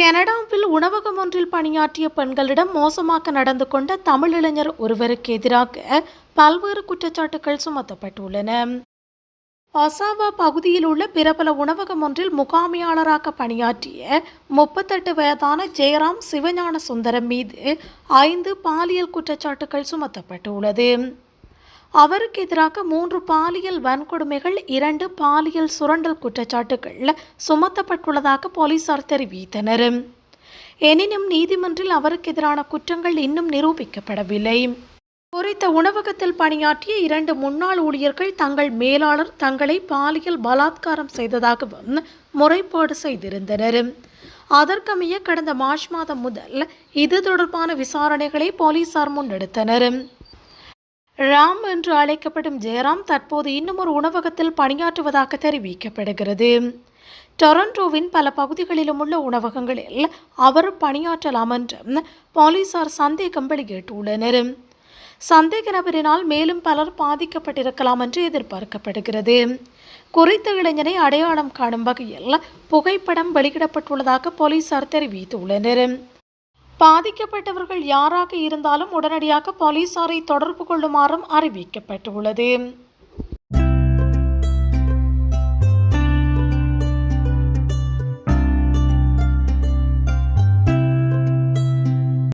கனடாவில் உணவகம் ஒன்றில் பணியாற்றிய பெண்களிடம் மோசமாக நடந்து கொண்ட தமிழ் இளைஞர் ஒருவருக்கு எதிராக பல்வேறு குற்றச்சாட்டுகள் சுமத்தப்பட்டுள்ளன. ஒசாவா பகுதியில் உள்ள பிரபல உணவகம் ஒன்றில் முகாமியாளராக பணியாற்றிய முப்பத்தெட்டு வயதான ஜெயராம் சிவஞான சுந்தரம் மீது ஐந்து பாலியல் குற்றச்சாட்டுகள் சுமத்தப்பட்டுள்ளது. அவருக்கு எதிராக மூன்று பாலியல் வன்கொடுமைகள் இரண்டு பாலியல் சுரண்டல் குற்றச்சாட்டுகள் சுமத்தப்பட்டுள்ளதாக போலீசார் தெரிவித்தனர். எனினும் நீதிமன்றில் அவருக்கு எதிரான குற்றங்கள் இன்னும் நிரூபிக்கப்படவில்லை. குறித்த உணவகத்தில் பணியாற்றிய இரண்டு முன்னாள் ஊழியர்கள் தங்கள் மேலாளர் தங்களை பாலியல் பலாத்காரம் செய்ததாகவும் முறைப்பாடு செய்திருந்தனர். அதற்கமைய கடந்த மார்ச் மாதம் முதல் இது தொடர்பான விசாரணைகளை போலீசார் முன்னெடுத்தனர். ராம் என்று அழைக்கப்படும் ஜெயராம் தற்போது இன்னும் ஒரு உணவகத்தில் பணியாற்றுவதாக தெரிவிக்கப்படுகிறது. டொரண்டோவின் பல பகுதிகளிலும் உள்ள உணவகங்களில் அவர் பணியாற்றலாம் என்றும் போலீசார் சந்தேகம் வெளியிட்டுள்ளனர். சந்தேக நபரினால் மேலும் பலர் பாதிக்கப்பட்டிருக்கலாம் என்று எதிர்பார்க்கப்படுகிறது. குறித்த இளைஞனை அடையாளம் காணும் வகையில் புகைப்படம் வெளியிடப்பட்டுள்ளதாக போலீசார் தெரிவித்துள்ளனர். பாதிக்கப்பட்டவர்கள் யாராக இருந்தாலும் உடனடியாக போலீசாரை தொடர்பு கொள்ளுமாறும் அறிவிக்கப்பட்டுள்ளது.